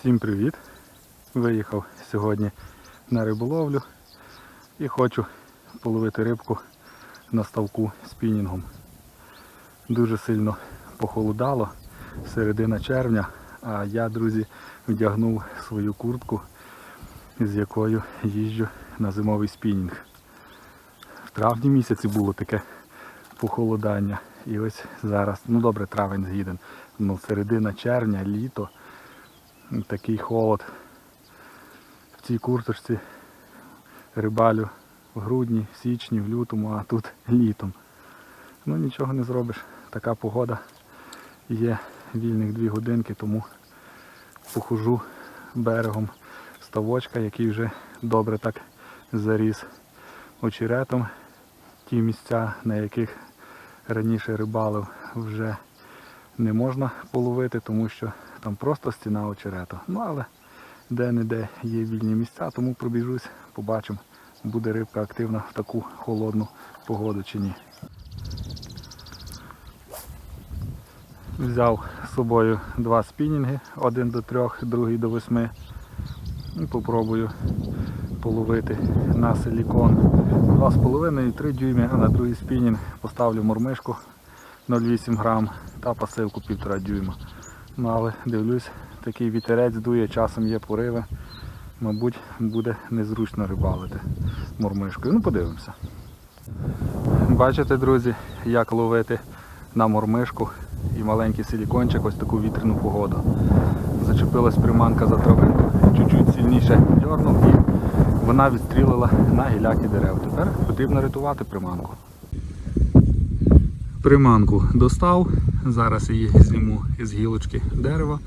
Всім привіт! Виїхав сьогодні на риболовлю і хочу половити рибку на ставку спінінгом. Дуже сильно похолодало, середина червня, а я, друзі, вдягнув свою куртку, з якою їжджу на зимовий спінінг. В травні місяці було таке похолодання. І ось зараз, ну добре, травень згіден, ну середина червня, літо такий холод. В цій курточці рибалю в грудні, в січні, в лютому, а тут літом. Ну нічого не зробиш. Така погода. Є вільних дві годинки, тому похожу берегом ставочка, який вже добре так заріс очеретом. Ті місця, на яких раніше рибалив, вже не можна половити, тому що там просто стіна очерету. Ну але де-не-де є вільні місця, тому пробіжусь, побачимо, буде рибка активна в таку холодну погоду чи ні. Взяв з собою два спінінги, один до трьох, другий до восьми. І попробую половити на силікон 2,5-3 дюйми, а на другий спінінг поставлю мормишку 0,8 грам та пасивку 1,5 дюйма. Ну але дивлюсь, такий вітерець дує, часом є пориви. Мабуть, буде незручно рибалити мормишкою. Ну подивимося. Бачите, друзі, як ловити на мормишку і маленький силікончик ось таку вітряну погоду. Зачепилась приманка за травинку, чуть-чуть сильніше дьорнув і вона відстрілила на гіляки дерев. Тепер потрібно рятувати приманку. Приманку достав, зараз її зніму із гілочки дерева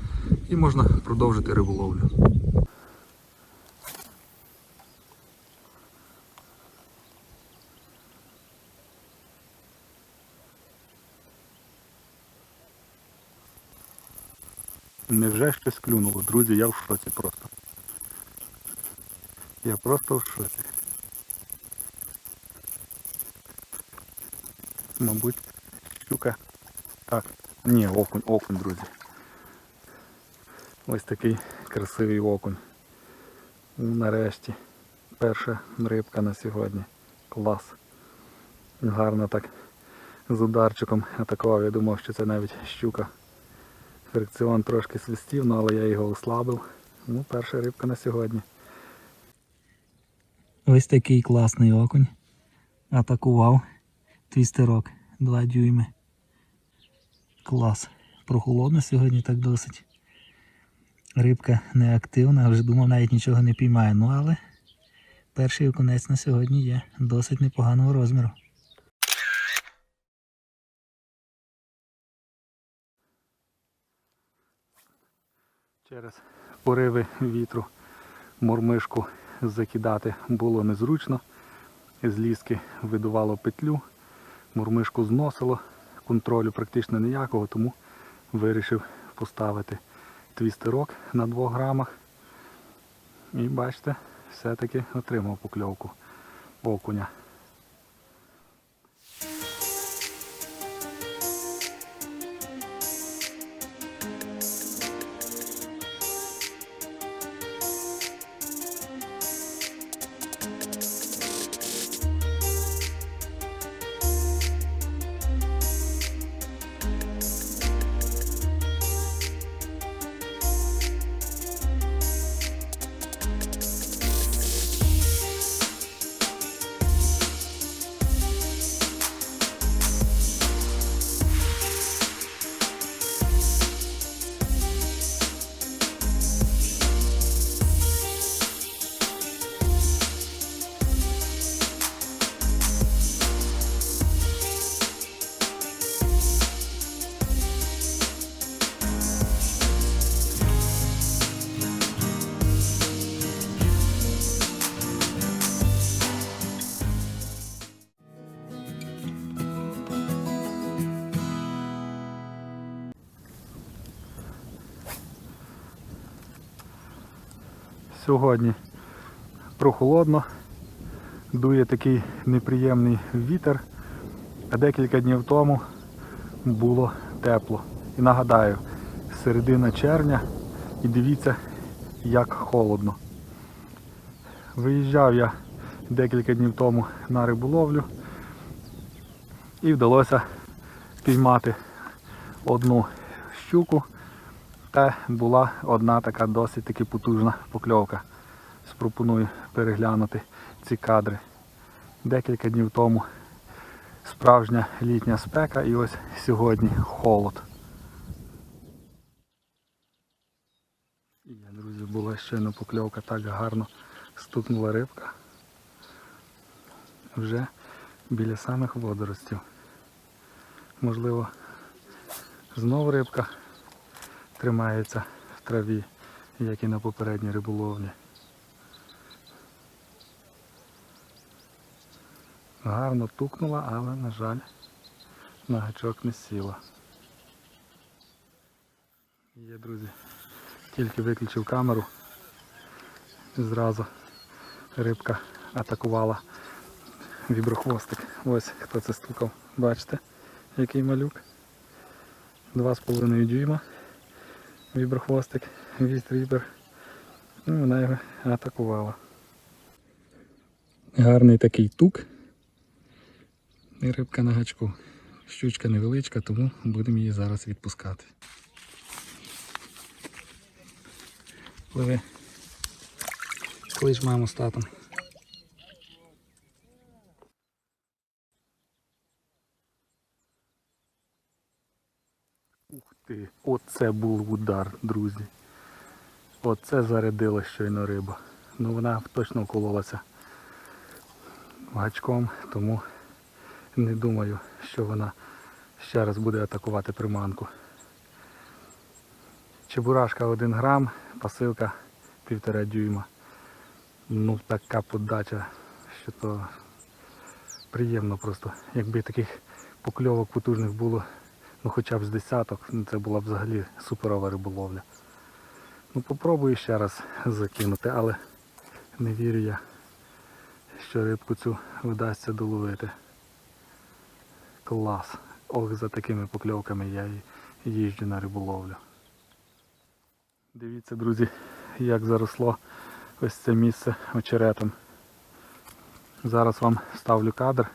і можна продовжити риболовлю. Невже щось клюнуло, друзі, я в шоці просто. Я просто в шоці. Мабуть, щука. Так, ні, окунь, окунь, друзі. Ось такий красивий окунь. Ну, Нарешті. Перша рибка на сьогодні. Клас. Гарно так з ударчиком атакував. Я думав, що це навіть щука. Фрикціон трошки свистів, ну, але я його ослабив. Ну, перша рибка на сьогодні. Ось такий класний окунь. Атакував. Твістерок 2 дюйми. Клас. Прохолодно сьогодні так досить. Рибка неактивна, вже думав навіть нічого не піймає. Ну але перший окунець на сьогодні є досить непоганого розміру. Через пориви вітру мормишку закидати було незручно. З ліски видувало петлю, мормишку зносило, контролю практично ніякого, тому вирішив поставити твістерок на 2 грамах. І бачите, все-таки отримав покльовку окуня. Сьогодні прохолодно, дує такий неприємний вітер, а декілька днів тому було тепло. І нагадаю, середина червня і дивіться, як холодно. Виїжджав я декілька днів тому на риболовлю і вдалося піймати одну щуку. Та була одна така досить таки потужна покльовка. Спропоную переглянути ці кадри. Декілька днів тому справжня літня спека і ось сьогодні холод. Є, друзі, була щойно покльовка, так гарно стукнула рибка. Вже біля самих водоростів. Можливо, знову рибка тримається в траві, як і на попередній риболовлі. Гарно тукнула, але, на жаль, на гачок не сіла. Є, друзі. Тільки виключив камеру. Зразу рибка атакувала віброхвостик. Ось хто це стукав. Бачите, який малюк. Два з половиною дюйма. Віброхвостик, віст вібер. Ну, вона його атакувала. Гарний такий тук. І рибка на гачку. Щучка невеличка, тому будемо її зараз відпускати. Пливи. Клич маму з татом. Ух ти, оце був удар, друзі. Оце зарядила щойно риба. Ну вона точно вкололася гачком, тому не думаю, що вона ще раз буде атакувати приманку. Чебурашка 1 грам, пасилка 1,5 дюйма. Ну така подача, що то приємно просто. Якби таких покльовок потужних було ну хоча б з десяток, ну, це була б взагалі суперова риболовля. Ну попробую ще раз закинути, але не вірю я, що рибку цю вдасться доловити. Клас. Ох, за такими покльовками я і їжджу на риболовлю. Дивіться, друзі, як заросло ось це місце очеретом. Зараз вам ставлю кадр,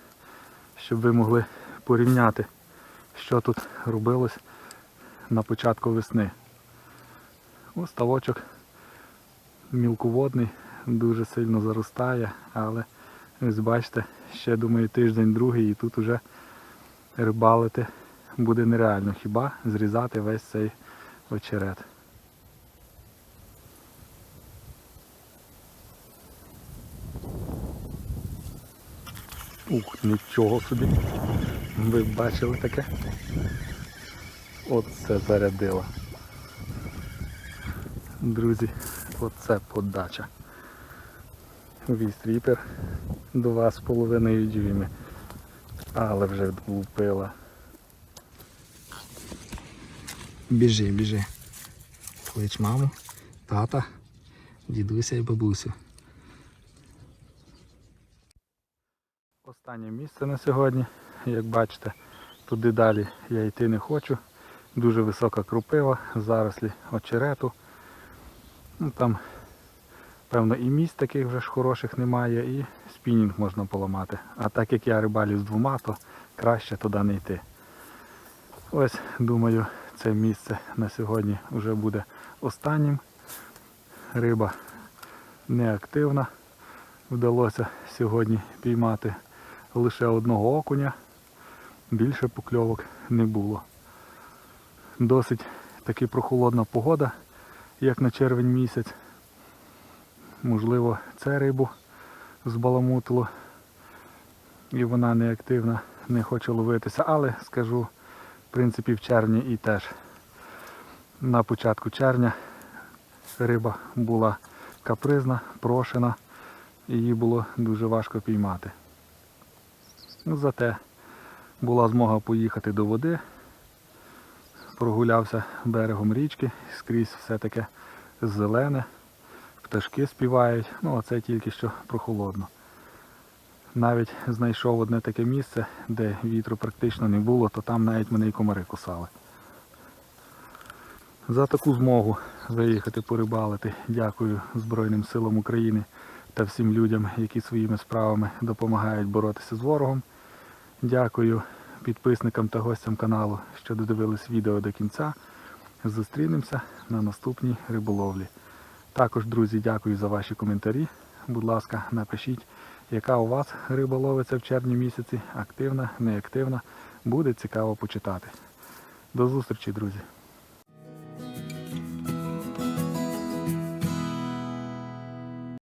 щоб ви могли порівняти, що тут робилось на початку весни. Ось ставочок мілководний, дуже сильно заростає, але ось бачите, ще думаю тиждень другий і тут уже рибалити буде нереально хіба зрізати весь цей очерет. Ух, нічого собі. Ви бачили таке? Оце зарядило. Друзі, оце подача. Вістріпер два з половиною дюйми. Але вже влупила. Біжи, біжи. Клич маму, тата, дідуся і бабусю. Останнє місце на сьогодні. Як бачите, туди далі я йти не хочу. Дуже висока крупива, зарослі очерету. Ну, там, певно, і місць таких вже ж хороших немає, і спінінг можна поламати. А так як я рибалю з двома, то краще туди не йти. Ось, думаю, це місце на сьогодні вже буде останнім. Риба неактивна. Вдалося сьогодні піймати лише одного окуня, більше покльовок не було. Досить таки прохолодна погода, як на червень місяць. Можливо, це рибу збаламутило і вона неактивна, не хоче ловитися, але скажу, в принципі, в червні і теж. На початку червня риба була капризна, прошена, її було дуже важко піймати. Зате була змога поїхати до води, прогулявся берегом річки, скрізь все таке зелене, пташки співають, ну а це тільки що прохолодно. Навіть знайшов одне таке місце, де вітру практично не було, то там навіть мене і комари кусали. За таку змогу виїхати порибалити. Дякую Збройним силам України та всім людям, які своїми справами допомагають боротися з ворогом. Дякую підписникам та гостям каналу, що додивились відео до кінця. Зустрінемося на наступній риболовлі. Також, друзі, дякую за ваші коментарі. Будь ласка, напишіть, яка у вас риба ловиться в червні місяці, активна, неактивна. Буде цікаво почитати. До зустрічі, друзі!